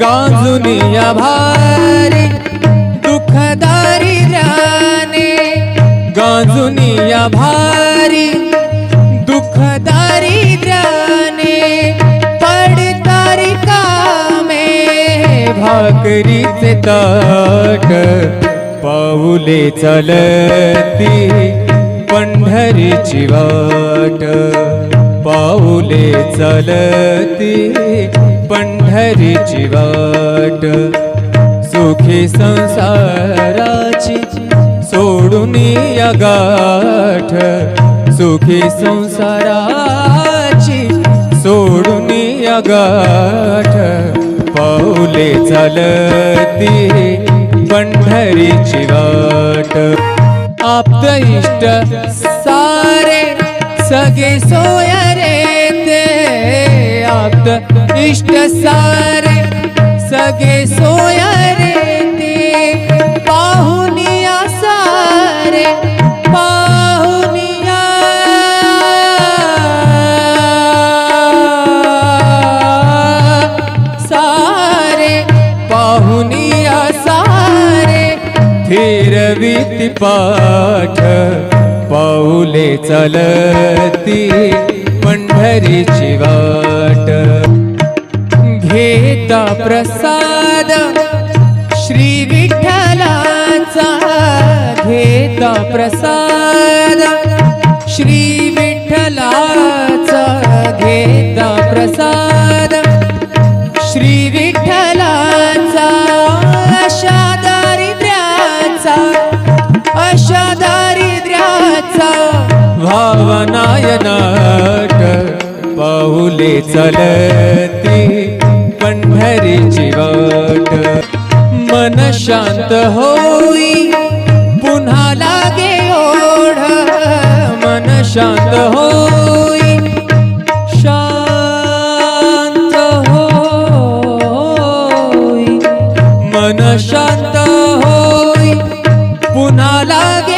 गांजुनिया भारी दुःखदारी दारिद्र्याने गांजुनिया भारी दुःखदारी दारिद्र्याने पडतारी कामे भाकरीचे ताट। पाऊले चालती पंढरीची वाट। पाऊले चालती हरीची वाट सुखी संसाराची सोडून या गाठ सुखी संसाराची सोडून या गाठ. पाऊले चालती पंढरीची वाट आप्त इष्ट सारे सगळे सोय रे ते. आप्त इष्ट सारे सगे सोय रे ते पाहुनिया सारे पाहुनिया। सारे पाहुनिया सारे। फिरवीत पाठ पाऊले चालती पंढरीची शिवा घेता प्रसाद श्री विठ्ठलाचा घेता प्रसाद श्री विठ्ठलाचा घेता प्रसाद श्री विठ्ठलाचा अशा दारिद्र्याचा अशा दारिद्र्याचा भावनायनाट पाऊले चलती पंढरीची वाट मन शांत होई पुन्हा लागे ओढ. मन शांत होई शांत होई. मन शांत होई पुन्हा लागे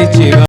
पंढरीची वाट